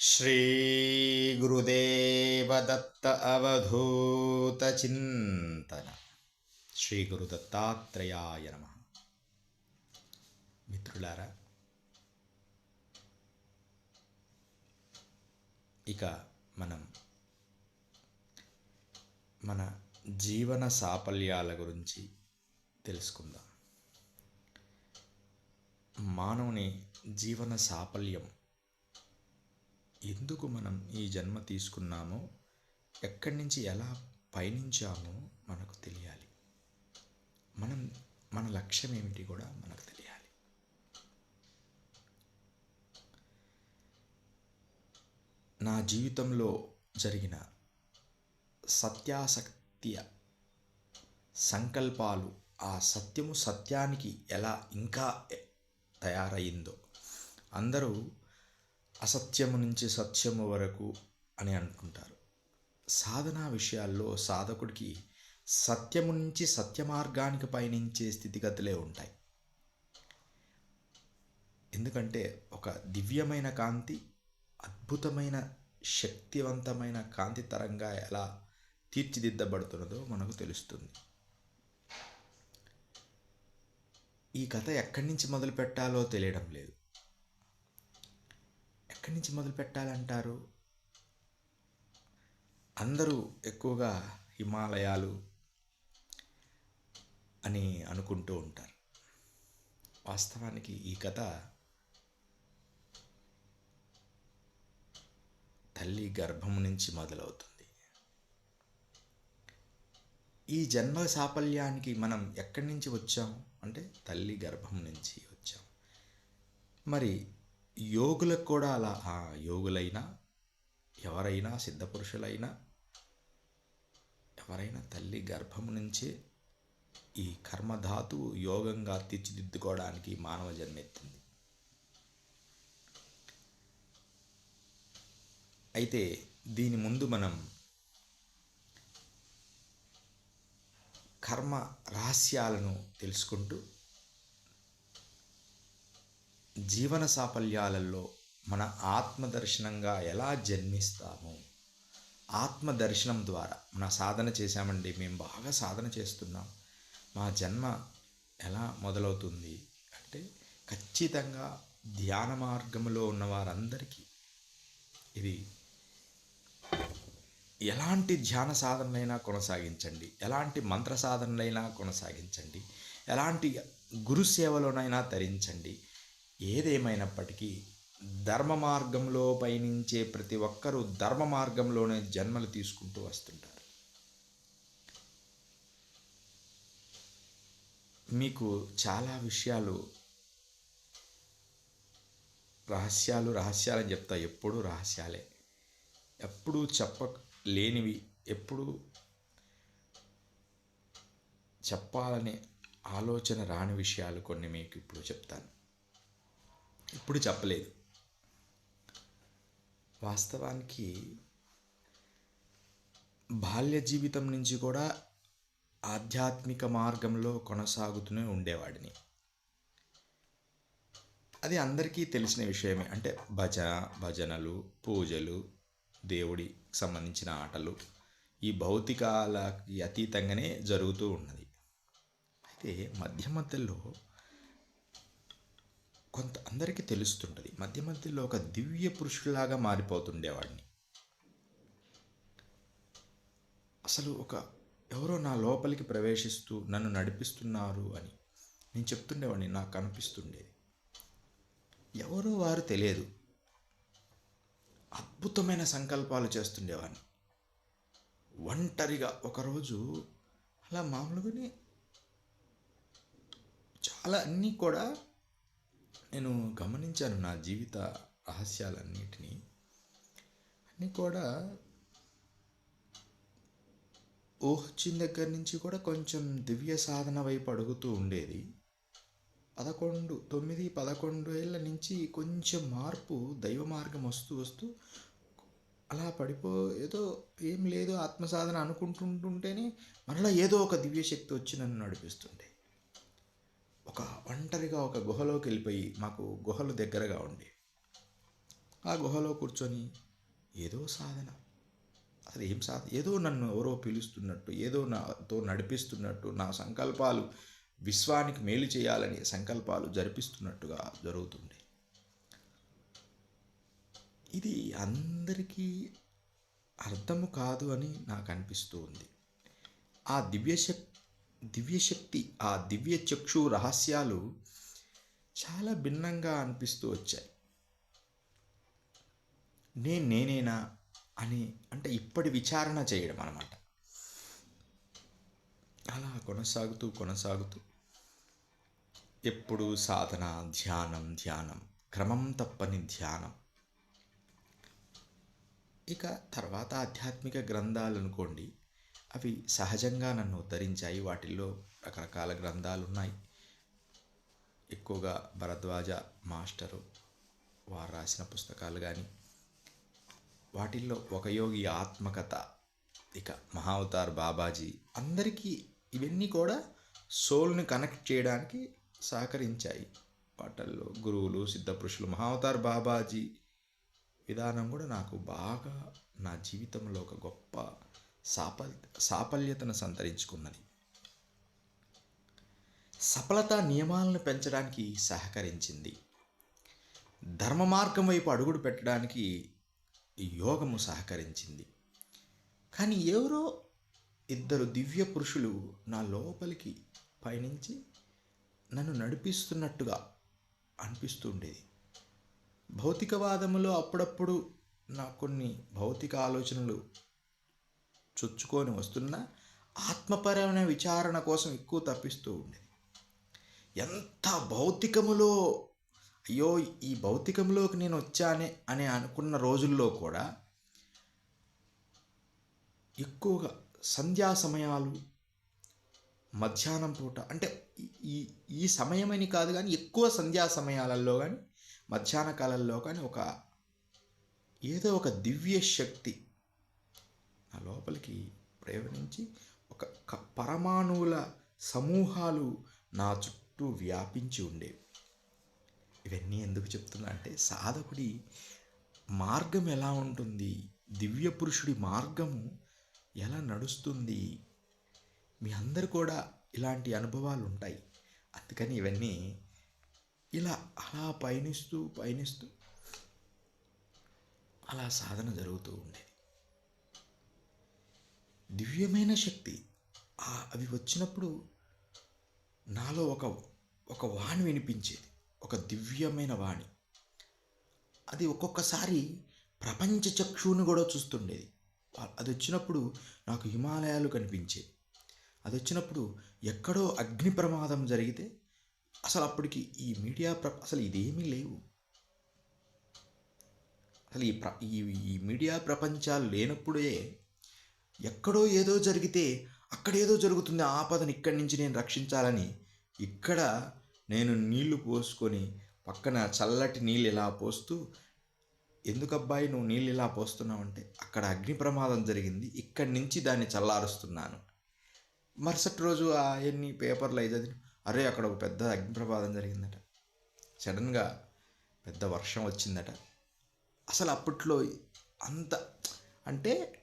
श्रीगुरुदेवदत्त अवधूतचिन्तन శ్రీ గురు దత్తాత్రేయాయ నమ మిత్రులారా ఇక మనం మన జీవన సాఫల్యాల గురించి తెలుసుకుందాం మానవుని జీవన సాఫల్యం ఎందుకు మనం ఈ జన్మ తీసుకున్నామో ఎక్కడి నుంచి ఎలా పయనించామో మనకు తెలియాలి. మనం మన లక్ష్యం ఏమిటి కూడా మనకు తెలియాలి. నా జీవితంలో జరిగిన సత్యాసక్తియ సంకల్పాలు ఆ సత్యము సత్యానికి ఎలా ఇంకా తయారయ్యిందో అందరూ అసత్యము నుంచి సత్యము వరకు అని అనుకుంటారు. సాధనా విషయాల్లో సాధకుడికి సత్యము నుంచి సత్య మార్గానికి పయనించే స్థితిగతులే ఉంటాయి. ఎందుకంటే ఒక దివ్యమైన కాంతి అద్భుతమైన శక్తివంతమైన కాంతి తరంగా ఎలా తీర్చిదిద్దబడుతున్నదో మనకు తెలుస్తుంది. ఈ కథ ఎక్కడి నుంచి మొదలు పెట్టాలో తెలియడం లేదు. ఎక్కడి నుంచి మొదలు పెట్టాలంటారు? అందరూ ఎక్కువగా హిమాలయాలు అని అనుకుంటూ ఉంటారు. వాస్తవానికి ఈ కథ తల్లి గర్భం నుంచి మొదలవుతుంది. ఈ జన్మ సాఫల్యానికి మనం ఎక్కడి నుంచి వచ్చాం? అంటే తల్లి గర్భం నుంచి వచ్చాం. మరి యోగులకు కూడా అలా ఆ యోగులైనా ఎవరైనా సిద్ధపురుషులైనా ఎవరైనా తల్లి గర్భం నుంచే ఈ కర్మధాతు యోగంగా తీర్చిదిద్దుకోవడానికి మానవ జన్మెత్తింది అయితే దీని ముందు మనం కర్మ రహస్యాలను తెలుసుకుంటూ జీవన సాఫల్యాలలో మన ఆత్మదర్శనంగా ఎలా జన్మిస్తాము? ఆత్మదర్శనం ద్వారా మన సాధన చేశామండి. మేము బాగా సాధన చేస్తున్నాం. మా జన్మ ఎలా మొదలవుతుంది అంటే ఖచ్చితంగా ధ్యాన మార్గంలో ఉన్న వారందరికీ ఇది ఎలాంటి ధ్యాన సాధనలైనా కొనసాగించండి. ఎలాంటి మంత్ర సాధనలైనా కొనసాగించండి. ఎలాంటి గురు సేవలోనైనా తరించండి. ఏదేమైనప్పటికీ ధర్మ మార్గంలో పయనించే ప్రతి ఒక్కరూ ధర్మ మార్గంలోనే జన్మలు తీసుకుంటూ వస్తుంటారు. మీకు చాలా విషయాలు రహస్యాలు రహస్యాలని చెప్తా. ఎప్పుడూ రహస్యాలే. ఎప్పుడూ చెప్ప లేనివి చెప్పాలనే ఆలోచన రాని విషయాలు కొన్ని మీకు ఇప్పుడు చెప్తాను. ఇప్పుడు చెప్పలేదు. వాస్తవానికి బాల్య జీవితం నుంచి కూడా ఆధ్యాత్మిక మార్గంలో కొనసాగుతూనే ఉండేవాడిని. అది అందరికీ తెలిసిన విషయమే. అంటే భజన భజనలు పూజలు దేవుడికి సంబంధించిన ఆటలు ఈ భౌతికాలకి అతీతంగానే జరుగుతూ ఉన్నది. అయితే మధ్య మధ్యలో కొంత అందరికీ తెలుస్తుంటుంది. మధ్య మధ్యలో ఒక దివ్య పురుషుడిలాగా మారిపోతుండేవాడిని. అసలు ఒక ఎవరో నా లోపలికి ప్రవేశిస్తూ నన్ను నడిపిస్తున్నారు అని నేను చెప్తుండేవాడిని నాకు కనిపిస్తుండేది ఎవరో వారు తెలియదు. అద్భుతమైన సంకల్పాలు చేస్తుండేవాడిని. ఒంటరిగా ఒకరోజు అలా మామూలుగానే చాలా అన్నీ కూడా నేను గమనించాను నా జీవిత రహస్యాలన్నిటినీ. అన్నీ కూడా ఊహొచ్చిన దగ్గర నుంచి కూడా కొంచెం దివ్య సాధన వైపు అడుగుతూ ఉండేది. పదకొండు తొమ్మిది పదకొండు ఏళ్ళ నుంచి కొంచెం మార్పు దైవ మార్గం వస్తూ వస్తూ అలా పడిపో ఏదో ఏం లేదు ఆత్మసాధన అనుకుంటుంటుంటేనే మరలా ఏదో ఒక దివ్యశక్తి వచ్చి నన్ను నడిపిస్తుండే ఒక ఒంటరిగా ఒక గుహలోకి వెళ్ళిపోయి మాకు గుహలు దగ్గరగా ఉండే ఆ గుహలో కూర్చొని ఏదో సాధన. అది ఏం సాధ ఏదో నన్ను ఎవరో పిలుస్తున్నట్టు ఏదో నాతో నడిపిస్తున్నట్టు నా సంకల్పాలు విశ్వానికి మేలు చేయాలని సంకల్పాలు జరిపిస్తున్నట్టుగా జరుగుతుండే ఇది అందరికీ అర్థము కాదు అని నాకు అనిపిస్తూ ఉంది. ఆ దివ్యశక్తి దివ్యశక్తి ఆ దివ్య చక్షు రహస్యాలు చాలా భిన్నంగా అనిపిస్తూ వచ్చాయి. నేను నేనేనా అని అంటే ఇప్పటి విచారణ చేయడం అనమాట అలా కొనసాగుతూ కొనసాగుతూ ఎప్పుడు సాధన ధ్యానం ధ్యానం క్రమం తప్పని ధ్యానం. ఇక తర్వాత ఆధ్యాత్మిక గ్రంథాలు అనుకోండి అవి సహజంగా నన్ను ఉద్ధరించాయి. వాటిల్లో రకరకాల గ్రంథాలు ఉన్నాయి ఎక్కువగా భరద్వాజ మాస్టరు వారు రాసిన పుస్తకాలు కానీ వాటిల్లో ఒక యోగి ఆత్మకథ ఇక మహావతార్ బాబాజీ అందరికీ ఇవన్నీ కూడా సోల్ని కనెక్ట్ చేయడానికి సహకరించాయి. వాటిల్లో గురువులు సిద్ధపురుషులు మహావతార్ బాబాజీ విధానం కూడా నాకు బాగా నా జీవితంలో ఒక గొప్ప సాపల్ సాఫల్యతను సంతరించుకున్నది. సఫలత నియమాలను పెంచడానికి సహకరించింది. ధర్మ మార్గం వైపు అడుగుడు పెట్టడానికి యోగము సహకరించింది. కానీ ఎవరో ఇద్దరు దివ్య పురుషులు నా లోపలికి పయనించి నన్ను నడిపిస్తున్నట్టుగా అనిపిస్తుండేది. భౌతికవాదములో అప్పుడప్పుడు నాకు కొన్ని భౌతిక ఆలోచనలు చొచ్చుకొని వస్తున్నా ఆత్మపరమైన విచారణ కోసం ఎక్కువ తప్పిస్తూ ఉండేది ఎంత భౌతికములో అయ్యో ఈ భౌతికంలోకి నేను వచ్చానే అని అనుకున్న రోజుల్లో కూడా ఎక్కువగా సంధ్యా సమయాలు మధ్యాహ్నం పూట అంటే ఈ ఈ సమయమని కాదు కానీ ఎక్కువ సంధ్యా సమయాలలో కానీ మధ్యాహ్న కాలంలో కానీ ఒక ఏదో ఒక దివ్య శక్తి నా లోపలికి ప్రేరణించి ఒక పరమాణువుల సమూహాలు నా చుట్టూ వ్యాపించి ఉండేవి ఇవన్నీ ఎందుకు చెప్తున్నా అంటే సాధకుడి మార్గం ఎలా ఉంటుంది? దివ్య పురుషుడి మార్గము ఎలా నడుస్తుంది? మీ అందరు కూడా ఇలాంటి అనుభవాలు ఉంటాయి. అందుకని ఇవన్నీ ఇలా అలా పయనిస్తూ పయనిస్తూ అలా సాధన జరుగుతూ ఉండేది. దివ్యమైన శక్తి. ఆ అవి వచ్చినప్పుడు నాలో ఒక ఒక వాణి వినిపించేది. ఒక దివ్యమైన వాణి. అది ఒక్కొక్కసారి ప్రపంచ చక్షువుని కూడా చూస్తుండేది. అది వచ్చినప్పుడు నాకు హిమాలయాలు కనిపించేవి. అది వచ్చినప్పుడు ఎక్కడో అగ్ని ప్రమాదం జరిగితే అసలు అప్పటికి ఈ మీడియా ప్ర అసలు ఇదేమీ లేవు. అసలు ఈ ప్ర ఈ ఈ మీడియా ప్రపంచాలు లేనప్పుడే ఎక్కడో ఏదో జరిగితే అక్కడేదో జరుగుతుంది ఆ ఆపదను ఇక్కడి నుంచి నేను రక్షించాలని. ఇక్కడ నేను నీళ్ళు పోసుకొని పక్కన చల్లటి నీళ్ళు ఇలా పోస్తూ ఎందుకబ్బాయి నువ్వు నీళ్ళు ఇలా పోస్తున్నావు అంటే అక్కడ అగ్ని ప్రమాదం జరిగింది ఇక్కడి నుంచి దాన్ని చల్లారుస్తున్నాను. మరుసటి రోజు అవన్నీ పేపర్లు అయితే అరే అక్కడ ఒక పెద్ద అగ్ని ప్రమాదం జరిగిందట. సడన్గా పెద్ద వర్షం వచ్చిందట. అసలు అప్పట్లో అంత అంటే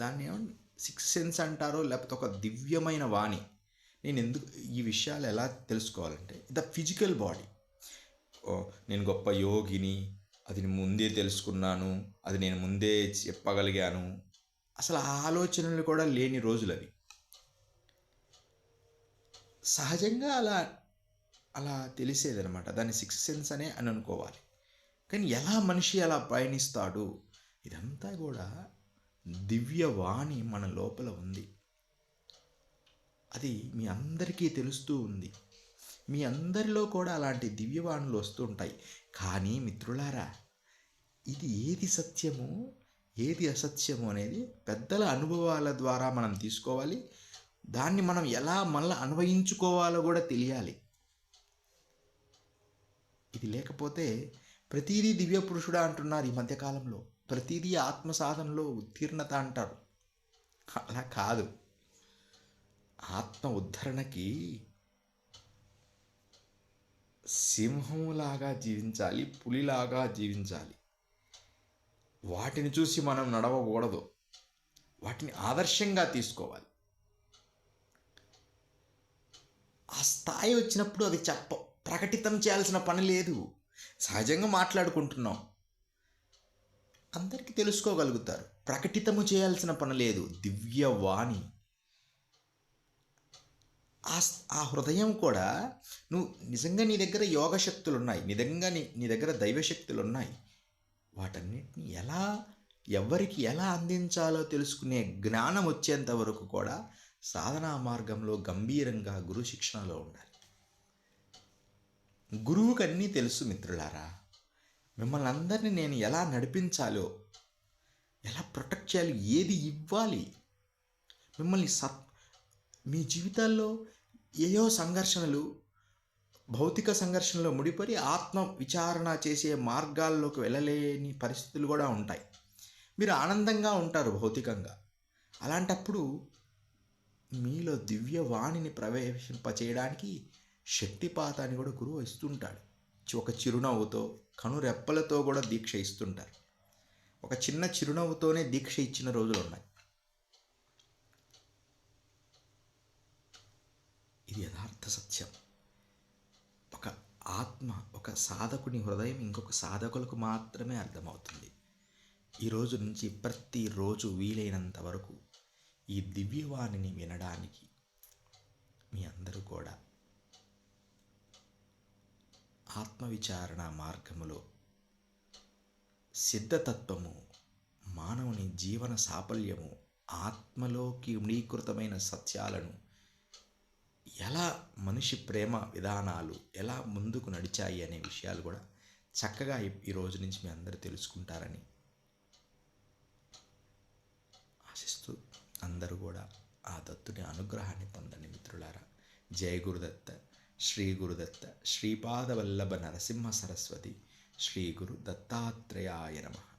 దాన్ని ఏమన్నా సిక్స్ సెన్స్ అంటారో లేకపోతే ఒక దివ్యమైన వాణి. నేను ఎందుకు ఈ విషయాలు ఎలా తెలుసుకోవాలంటే ద ఫిజికల్ బాడీ. ఓ నేను గొప్ప యోగిని అది ముందే తెలుసుకున్నాను అది నేను ముందే చెప్పగలిగాను. అసలు ఆ ఆలోచనలు కూడా లేని రోజులు అవి. సహజంగా అలా అలా తెలిసేదనమాట దాన్ని సిక్స్ సెన్స్ అనే అని అనుకోవాలి. కానీ ఎలా మనిషి అలా పయనిస్తాడు? ఇదంతా కూడా దివ్యవాణి మన లోపల ఉంది. అది మీ అందరికీ తెలుస్తూ ఉంది. మీ అందరిలో కూడా అలాంటి దివ్యవాణులు వస్తూ ఉంటాయి. కానీ మిత్రులారా ఇది ఏది సత్యము? ఏది అసత్యము అనేది పెద్దల అనుభవాల ద్వారా మనం తీసుకోవాలి. దాన్ని మనం ఎలా మళ్ళీ అన్వయించుకోవాలో కూడా తెలియాలి. ఇది లేకపోతే ప్రతిదీ దివ్య పురుషుడా అంటున్నారు ఈ మధ్యకాలంలో. ప్రతిదీ ఆత్మ సాధనలో ఉత్తీర్ణత అంటారు అలా కాదు. ఆత్మ ఉద్ధరణకి సింహంలాగా జీవించాలి పులిలాగా జీవించాలి. వాటిని చూసి మనం నడవకూడదు. వాటిని ఆదర్శంగా తీసుకోవాలి. ఆ స్థాయి వచ్చినప్పుడు అది చెప్ప ప్రకటితం చేయాల్సిన పని లేదు. సహజంగా మాట్లాడుకుంటున్నాం. అందరికీ తెలుసుకోగలుగుతారు. ప్రకటితము చేయాల్సిన పని లేదు. దివ్యవాణి ఆ ఆ హృదయం కూడా నువ్వు నిజంగా నీ దగ్గర యోగ శక్తులు ఉన్నాయి నిజంగా నీ నీ దగ్గర దైవశక్తులు ఉన్నాయి వాటన్నిటిని ఎలా ఎవరికి ఎలా అందించాలో తెలుసుకునే జ్ఞానం వచ్చేంత వరకు కూడా సాధనా మార్గంలో గంభీరంగా గురు శిక్షణలో ఉండాలి. గురువుకన్నీ తెలుసు మిత్రులారా. మిమ్మల్ని అందరినీ నేను ఎలా నడిపించాలో ఎలా ప్రొటెక్ట్ చేయాలి ఏది ఇవ్వాలి? మిమ్మల్ని సత్ మీ జీవితాల్లో ఏయో సంఘర్షణలు భౌతిక సంఘర్షణలో ముడిపడి ఆత్మ విచారణ చేసే మార్గాల్లోకి వెళ్ళలేని పరిస్థితులు కూడా ఉంటాయి. మీరు ఆనందంగా ఉంటారు భౌతికంగా. అలాంటప్పుడు మీలో దివ్యవాణిని ప్రవేశింపచేయడానికి శక్తిపాతాన్ని కూడా గురువు ఇస్తుంటాడు. ఒక చిరునవ్వుతో కనురెప్పలతో కూడా దీక్ష ఇస్తుంటారు. ఒక చిన్న చిరునవ్వుతోనే దీక్ష ఇచ్చిన రోజులు ఉన్నాయి. ఇది యథార్థ సత్యం. ఒక ఆత్మ ఒక సాధకుని హృదయం ఇంకొక సాధకులకు మాత్రమే అర్థమవుతుంది. ఈ రోజు నుంచి ప్రతిరోజు వీలైనంత వరకు ఈ దివ్యవాణిని వినడానికి మీ అందరూ కూడా ఆత్మవిచారణ మార్గములో సిద్ధతత్వము మానవుని జీవన సాఫల్యము ఆత్మలోకి ఉణీకృతమైన సత్యాలను ఎలా మనిషి ప్రేమ విధానాలు ఎలా ముందుకు నడిచాయి అనే విషయాలు కూడా చక్కగా ఈ- రోజు నుంచి మీ అందరూ తెలుసుకుంటారని ఆశిస్తూ అందరూ కూడా ఆ దత్తుని అనుగ్రహాన్ని పొందండి మిత్రులారా. జయ గురుదత్త. ಶ್ರೀ ಗುರುದತ್ತ ಶ್ರೀಪಾದವಲ್ಲಭ ನರಸಿಂಹ ಸರಸ್ವತಿ. ಶ್ರೀ ಗುರು ದತ್ತಾತ್ರೇಯಾಯ ನಮಃ.